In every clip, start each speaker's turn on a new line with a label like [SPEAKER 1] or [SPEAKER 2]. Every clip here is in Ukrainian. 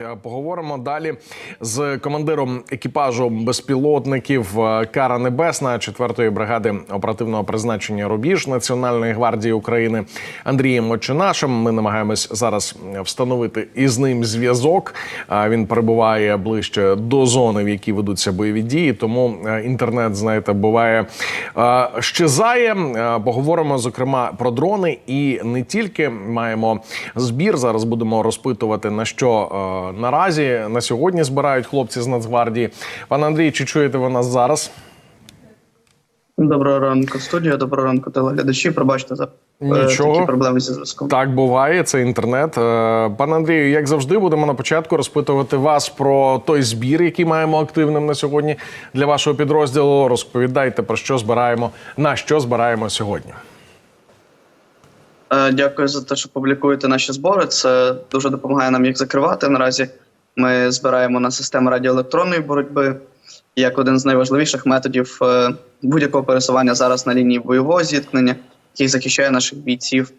[SPEAKER 1] Е, Поговоримо далі з командиром екіпажу безпілотників е, Кара Небесна 4-ї бригади оперативного призначення Рубіж Національної гвардії України Андрієм Мочинашем. Ми намагаємось зараз встановити із ним зв'язок. Е, Він перебуває ближче до зони, в якій ведуться бойові дії. Тому е, інтернет, знаєте, буває е, щезає. Е, Поговоримо зокрема про дрони і не тільки маємо збір. Зараз будемо розпитувати на що е, наразі на сьогодні збирають хлопці з Нацгвардії. Пане Андрій, чи чуєте ви нас зараз?
[SPEAKER 2] Доброго ранку, студія. Доброго ранку, телеглядачі. Пробачте за е,
[SPEAKER 1] Нічого.
[SPEAKER 2] такі проблеми зі зв'язком.
[SPEAKER 1] Так буває, це інтернет. Е, Пане Андрію, як завжди, будемо на початку розпитувати вас про той збір, який маємо активним на сьогодні для вашого підрозділу. Розповідайте про що збираємо, на що збираємо сьогодні.
[SPEAKER 2] Е, Дякую за те, що публікуєте наші збори. Це дуже допомагає нам їх закривати. Наразі ми збираємо на системи радіоелектронної боротьби як один з найважливіших методів е, будь-якого пересування зараз на лінії бойового зіткнення, який захищає наших бійців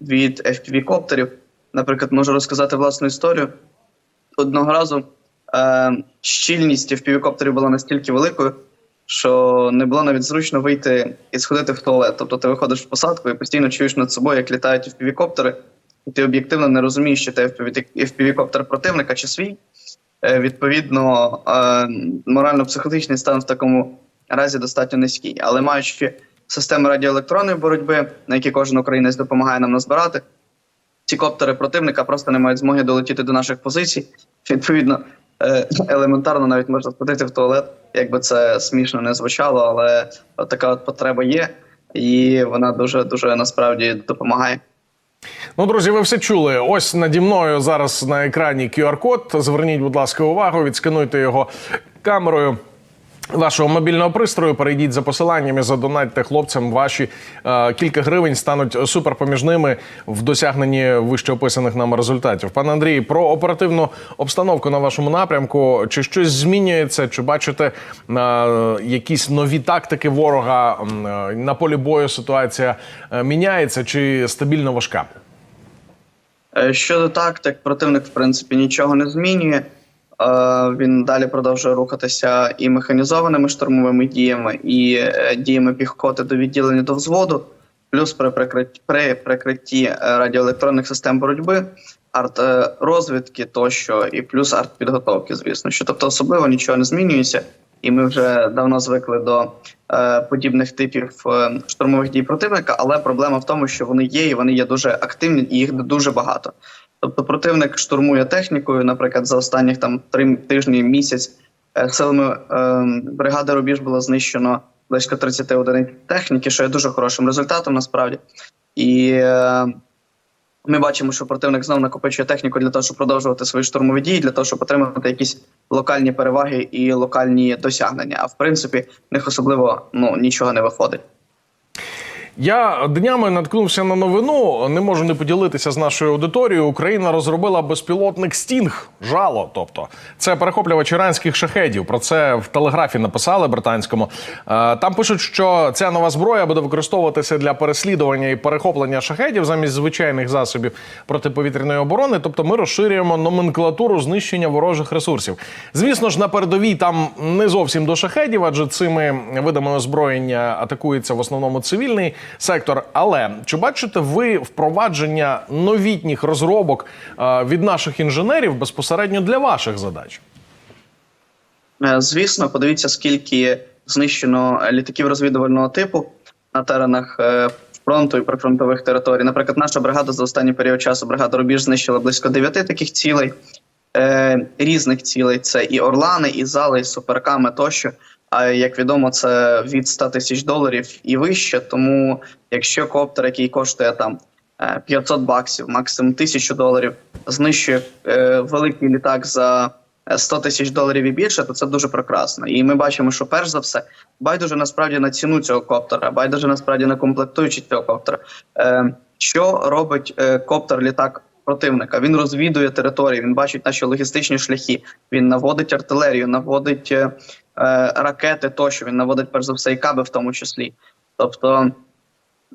[SPEAKER 2] від FPV-коптерів. Наприклад, можу розказати власну історію. Одного разу е, щільність FPV-коптерів була настільки великою, що не було навіть зручно вийти і сходити в туалет. Тобто ти виходиш в посадку і постійно чуєш над собою, як літають FPV-коптери, і ти об'єктивно не розумієш, чи це FPV-коптер противника чи свій. Е, Відповідно, е, морально-психологічний стан в такому разі достатньо низький. Але маючи системи радіоелектронної боротьби, на які кожен українець допомагає нам назбирати, ці коптери противника просто не мають змоги долетіти до наших позицій. Відповідно, елементарно навіть можна сходити в туалет, якби це смішно не звучало, але така от потреба є, і вона дуже дуже насправді допомагає.
[SPEAKER 1] Ну, друзі, ви все чули. Ось наді мною зараз на екрані QR-код. Зверніть, будь ласка, увагу, відскануйте його камерою. Вашого мобільного пристрою перейдіть за посиланням і задонатьте хлопцям. Ваші е, кілька гривень стануть суперпоміжними в досягненні вище описаних нами результатів. Пане Андрій, про оперативну обстановку на вашому напрямку. Чи щось змінюється? Чи бачите е, якісь нові тактики ворога е, на полі бою? Ситуація е, міняється чи стабільно важка?
[SPEAKER 2] Е, Щодо тактик, противник в принципі нічого не змінює. Е, Він далі продовжує рухатися і механізованими штурмовими діями, і е, діями піхоти до відділення до взводу, плюс при прикритті, при прикритті е, радіоелектронних систем боротьби, арт-розвідки тощо, і плюс арт-підготовки, звісно. Що тобто особливо нічого не змінюється, і ми вже давно звикли до е, подібних типів е, штурмових дій противника. Але проблема в тому, що вони є, і вони є дуже активні, і їх дуже багато. Тобто противник штурмує технікою, наприклад, за останніх там три тижні місяць е, силами е, бригади Рубіж було знищено близько 30 одиниць техніки, що є дуже хорошим результатом насправді. І е, ми бачимо, що противник знову накопичує техніку для того, щоб продовжувати свої штурмові дії, для того, щоб отримати якісь локальні переваги і локальні досягнення. А в принципі, в них особливо ну нічого не виходить.
[SPEAKER 1] Я днями наткнувся на новину. Не можу не поділитися з нашою аудиторією. Україна розробила безпілотник Стінг. Жало. Тобто, це перехоплювач іранських шахедів. Про це в телеграфі написали британському. Е, Там пишуть, що ця нова зброя буде використовуватися для переслідування і перехоплення шахедів замість звичайних засобів протиповітряної оборони. Тобто, ми розширюємо номенклатуру знищення ворожих ресурсів. Звісно ж, на передовій там не зовсім до шахедів, адже цими видами озброєння атакується в основному цивільний сектор. Але чи бачите ви впровадження новітніх розробок е, від наших інженерів безпосередньо для ваших задач?
[SPEAKER 2] Е, Звісно, подивіться, скільки знищено літаків розвідувального типу на теренах е, фронту і прифронтових територій. Наприклад, наша бригада за останній період часу бригада Рубіж знищила близько дев'яти таких цілей, різних цілей. Це і Орлани, і зали, і суперками тощо. А як відомо, це від 100 тисяч доларів і вище. Тому якщо коптер, який коштує там е, 500 баксів, максимум 1000 доларів, знищує е, великий літак за е, 100 тисяч доларів і більше, то це дуже прекрасно. І ми бачимо, що перш за все байдуже насправді на ціну цього коптера, байдуже насправді на комплектуючі цього коптера. Е, що робить е, коптер літак? Противника він розвідує території, він бачить наші логістичні шляхи. Він наводить артилерію, наводить е, е, ракети, тощо він наводить перш за все і каби, в тому числі. Тобто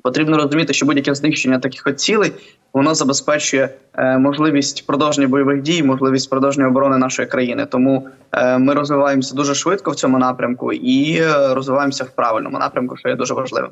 [SPEAKER 2] Потрібно розуміти, що будь-яке знищення таких от цілей воно забезпечує е, можливість продовження бойових дій, можливість продовження оборони нашої країни. Тому е, ми розвиваємося дуже швидко в цьому напрямку і е, розвиваємося в правильному напрямку, що є дуже важливим.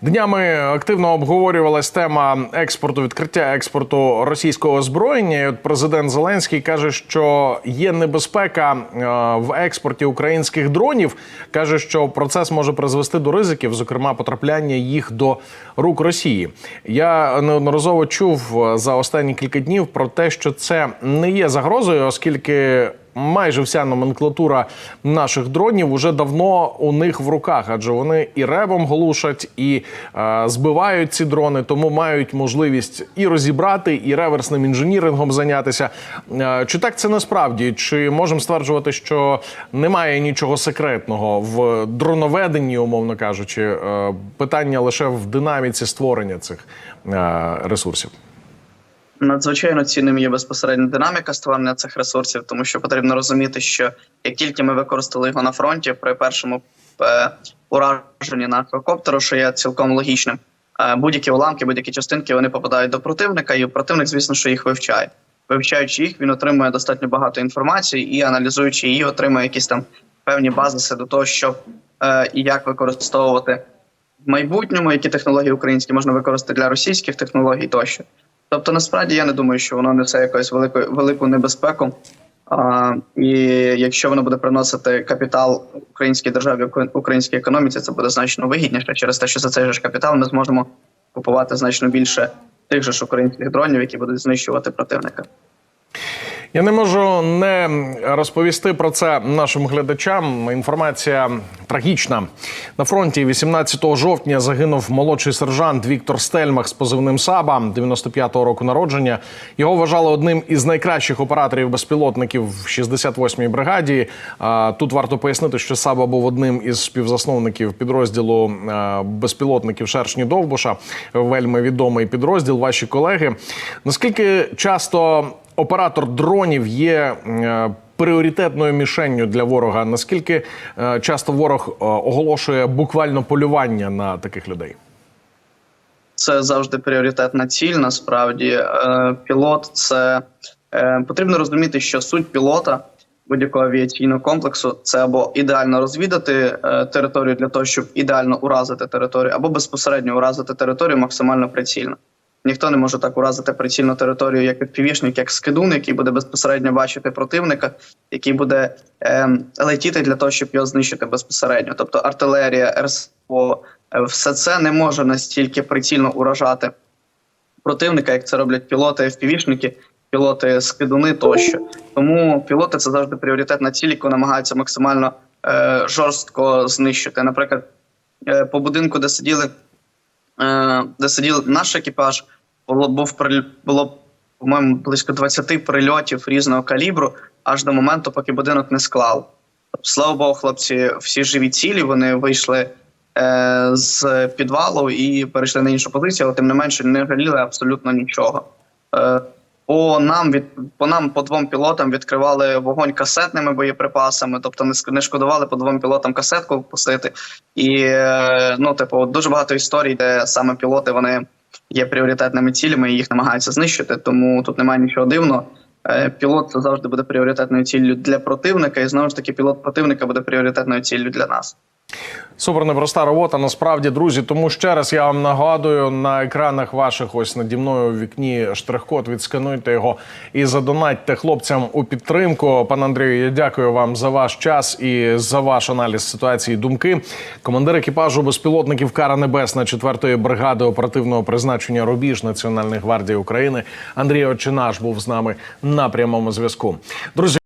[SPEAKER 1] Днями активно обговорювалась тема експорту, відкриття експорту російського озброєння. І от президент Зеленський каже, що є небезпека е, в експорті українських дронів. каже, що процес може призвести до ризиків, зокрема потрапляння їх до рук Росії. Я неодноразово чув е, за останні кілька днів про те, що це не є загрозою, оскільки майже вся номенклатура наших дронів уже давно у них в руках, адже вони і ребом глушать, і е, збивають ці дрони, тому мають можливість і розібрати, і реверсним інженірингом зайнятися. Е, чи так це насправді? Чи можемо стверджувати, що немає нічого секретного в дроноведенні, умовно кажучи, е, питання лише в динаміці створення цих е, ресурсів?
[SPEAKER 2] Надзвичайно цінним є безпосередньо динаміка створення цих ресурсів, тому що потрібно розуміти, що як тільки ми використали його на фронті при першому е, ураженні нашого коптеру, що є цілком логічним, е, будь-які уламки, будь-які частинки вони попадають до противника, і противник, звісно, що їх вивчає. Вивчаючи їх, він отримує достатньо багато інформації і аналізуючи її, отримує якісь там певні базиси до того, щоб е, і як використовувати в майбутньому, які технології українські можна використати для російських технологій тощо. Тобто, насправді я не думаю, що воно несе якусь велику велику небезпеку. А, і якщо воно буде приносити капітал українській державі, ук- українській економіці, це буде значно вигідніше через те, що за цей же капітал ми зможемо купувати значно більше тих же ж українських дронів, які будуть знищувати противника.
[SPEAKER 1] Я не можу не розповісти про це нашим глядачам. Інформація трагічна. На фронті 18 жовтня загинув молодший сержант Віктор Стельмах з позивним Саба 95-го року народження. Його вважали одним із найкращих операторів безпілотників в 68-й бригаді. Тут варто пояснити, що Саба був одним із співзасновників підрозділу безпілотників Шершні Довбуша. Вельми відомий підрозділ. Ваші колеги. Наскільки часто оператор дронів є е, пріоритетною мішенню для ворога. Наскільки е, часто ворог е, оголошує буквально полювання на таких людей?
[SPEAKER 2] Це завжди пріоритетна ціль. Насправді, пілот це потрібно розуміти, що суть пілота будь-якого авіаційного комплексу це або ідеально розвідати територію для того, щоб ідеально уразити територію, або безпосередньо уразити територію максимально прицільно. Ніхто не може так уразити прицільну територію, як відпівішник, як скидун, який буде безпосередньо бачити противника, який буде е, летіти для того, щоб його знищити безпосередньо. Тобто артилерія, РСО, е, все це не може настільки прицільно уражати противника, як це роблять пілоти, FPV-шники, пілоти скидуни тощо. Тому пілоти це завжди пріоритетна ціль, яку намагаються максимально е, жорстко знищити. Наприклад, е, по будинку, де сиділи, де сидів наш екіпаж, було був було по-моєму близько 20 прильотів різного калібру, аж до моменту, поки будинок не склав. Тобто, слава Богу, хлопці, всі живі цілі, вони вийшли е, з підвалу і перейшли на іншу позицію, але тим не менше не жаліли абсолютно нічого. Е, по нам від по нам по двом пілотам відкривали вогонь касетними боєприпасами, тобто не не шкодували по двом пілотам касетку впустити. І е, ну, типу, дуже багато історій, де саме пілоти вони є пріоритетними цілями і їх намагаються знищити. Тому тут немає нічого дивного. Е, Пілот це завжди буде пріоритетною ціллю для противника, і знову ж таки, пілот противника буде пріоритетною ціллю для нас.
[SPEAKER 1] Супер непроста робота. Насправді, друзі. Тому ще раз я вам нагадую на екранах ваших, ось наді мною в вікні штрих-код. Відскануйте його і задонатьте хлопцям у підтримку. Пан Андрію, я дякую вам за ваш час і за ваш аналіз ситуації. Думки. Командир екіпажу безпілотників Кара Небесна 4-ї бригади оперативного призначення Рубіж Національної гвардії України Андрій Очинаш був з нами на прямому зв'язку. Друзі.